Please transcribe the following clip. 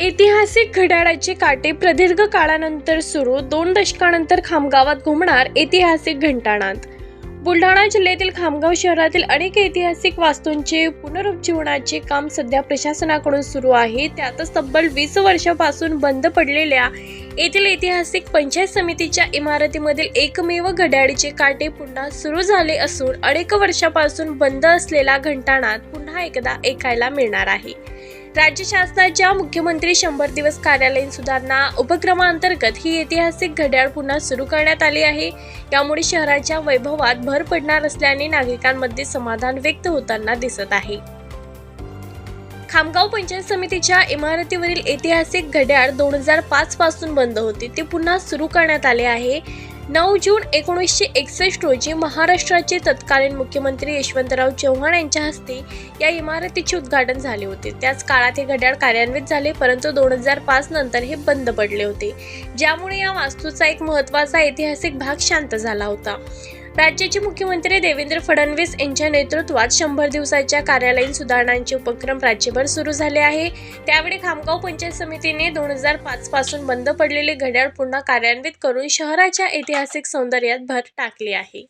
ऐतिहासिक घड्याळाचे काटे प्रदीर्घ काळानंतर सुरू दोन दशकानंतर खामगावात घुमणार ऐतिहासिक घंटानाद. बुलढाणा जिल्ह्यातील खामगाव शहरातील अनेक ऐतिहासिक वास्तूंचे पुनरुज्जीवनाचे काम सध्या प्रशासनाकडून सुरू आहे. त्यातच तब्बल वीस वर्षापासून बंद पडलेल्या येथील ऐतिहासिक पंचायत समितीच्या इमारतीमधील एकमेव घड्याळीचे काटे पुन्हा सुरू झाले असून अनेक वर्षापासून बंद असलेला घंटानाद पुन्हा एकदा ऐकायला मिळणार आहे. राज्य शासनाच्या मुख्यमंत्री शंभर दिवस कार्यालयीन सुधारणा उपक्रमांतर्गत ही ऐतिहासिक घड्याळ पुन्हा सुरू करण्यात आली आहे. यामुळे शहराच्या वैभवात भर पडणार असल्याने नागरिकांमध्ये समाधान व्यक्त होताना दिसत आहे. खामगाव पंचायत समितीच्या इमारतीवरील ऐतिहासिक घड्याळ दोन हजार पाच पासून बंद होते. ते पुन्हा सुरू करण्यात आले आहे. नऊ जून एकोणीसशे एकसष्ट रोजी महाराष्ट्राचे तत्कालीन मुख्यमंत्री यशवंतराव चव्हाण यांच्या हस्ते या इमारतीचे उद्घाटन झाले होते. त्याच काळात हे घड्याळ कार्यान्वित झाले परंतु दोन हजार पाच नंतर हे बंद पडले होते. ज्यामुळे या वास्तूचा एक महत्त्वाचा ऐतिहासिक भाग शांत झाला होता. राज्याचे मुख्यमंत्री देवेंद्र फडणवीस यांच्या नेतृत्वात शंभर दिवसाच्या कार्यालयीन सुधारणांचे उपक्रम राज्यभर सुरू झाले आहे. त्यावेळी खामगाव पंचायत समितीने दोन हजार पाच पासून बंद पडलेले घड्याळ पुन्हा कार्यान्वित करून शहराच्या ऐतिहासिक सौंदर्यात भर टाकली आहे.